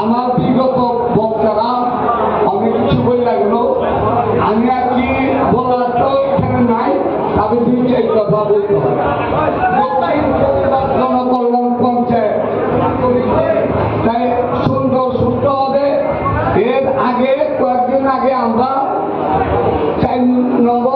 আমার বিগত বক্তারা অনেক কিছু বলে লাগল আমি আর কি বলার তো এখানে নাই, আমি দুই চার কথা বলতে তাই সুন্দর সুস্থ হবে। এর আগে, কয়েকদিন আগে আমরা চার নম্বর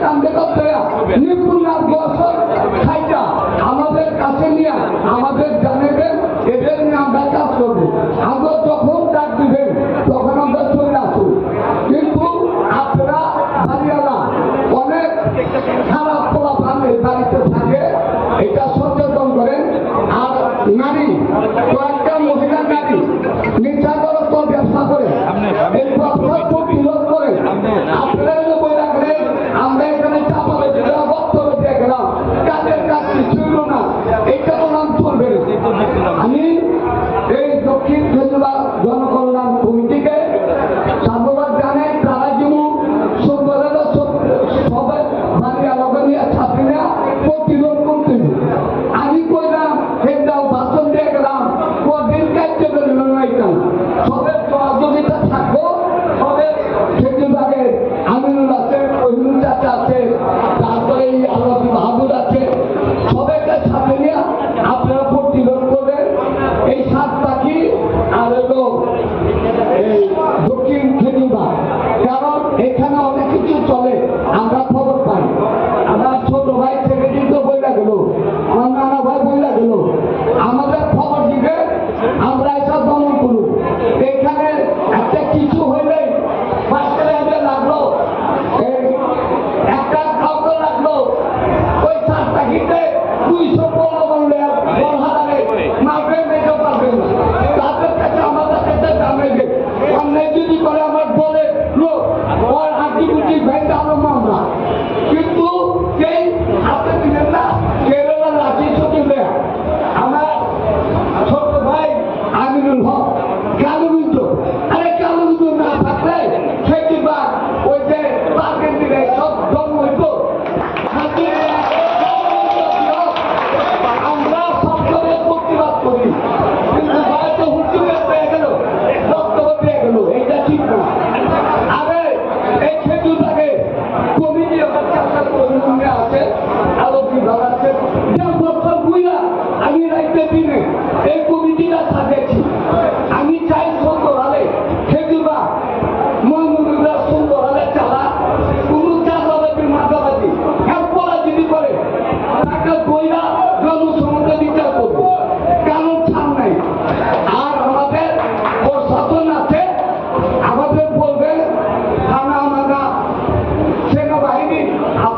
সাংবাদিকরা নিপুণ গোসল আমাদের কাছে নিয়ে আমাদের জানাবেন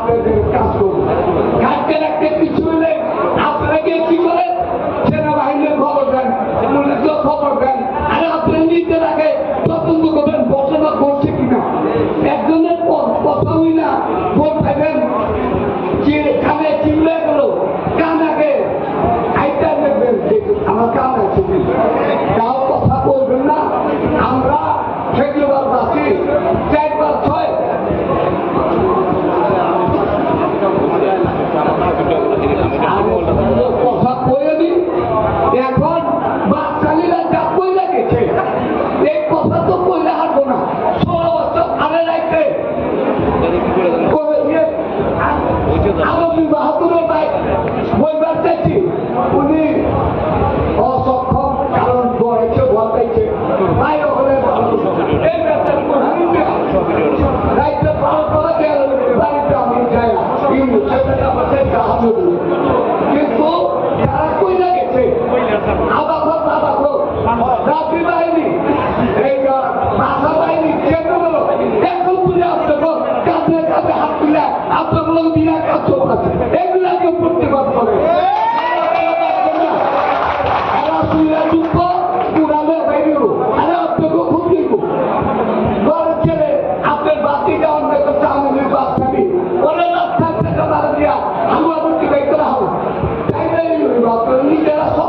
Thank you. বলবার চাইছি উনি অসক্ষম কারণ গড়েছে ঘটাইছে তাই হলে দায়িত্ব পালন করা গেল বাড়িতে আমি যাই কিন্তু সেটা আমাদের সাহায্য কিন্তু তারা কই না গেছে আবার আবার রাত্রি বাহিনী এই মাথা বাহিনী কেন্দ্র হলো এখন তুলে আসতে কাঁধে কাঁধে হাত তুলে আপনার বিনা কাজ আছে mira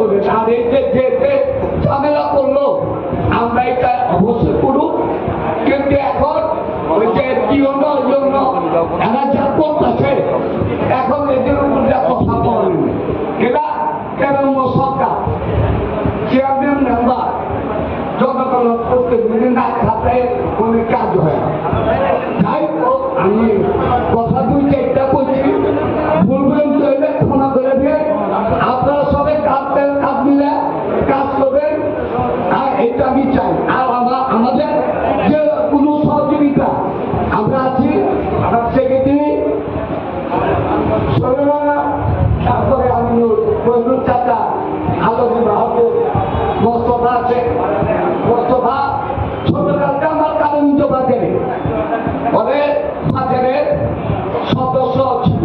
করে নারীদের যেতে ঝামেলা করল। আমরা এটা অবশ্যই করুক কিন্তু এখন ওই যে জন্য এরা যা করতেছে, এখন এদের উপর যা কথা বলেন এরা তেরঙ্গ সরকার? চেয়ারম্যান মেম্বার জনগণ করতে মেনে না খাতে অনেক কাজ আছে। মোস্তফা ছোটকালকে আমার কারণ বাজারে পরে বাজারের সদস্য ছিল।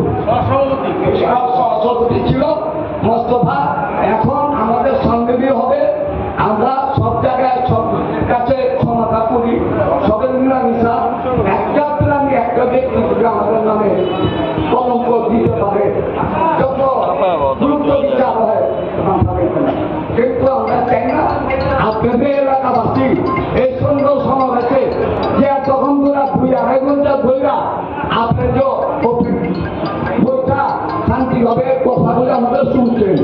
সভাপতি ছিল। মোস্তফা এখন আমাদের সঙ্গে হবে। আমরা সব জায়গায় সব কাছে ক্ষমতা করি। সবের মিলামিশা একটা প্রাণী একটা ব্যক্তি আমাদের নামে কলঙ্ক দিতে পারে যত গুরুত্ব দিতে হয় কিন্তু আমরা চাই আসছি এই সংগ্রাম সমাবেশে যে তখন তোরা দুই আড়াই ঘণ্টা আপনার যে শান্তি হবে কথাগুলো আমাদের শুনছেন।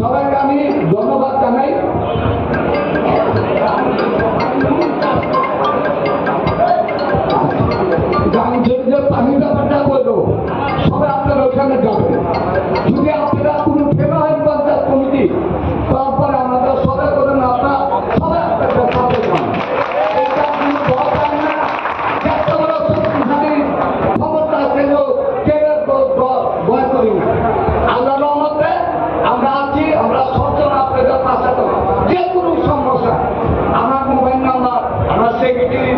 সবাইকে আমি ধন্যবাদ জানাই। পানিটা take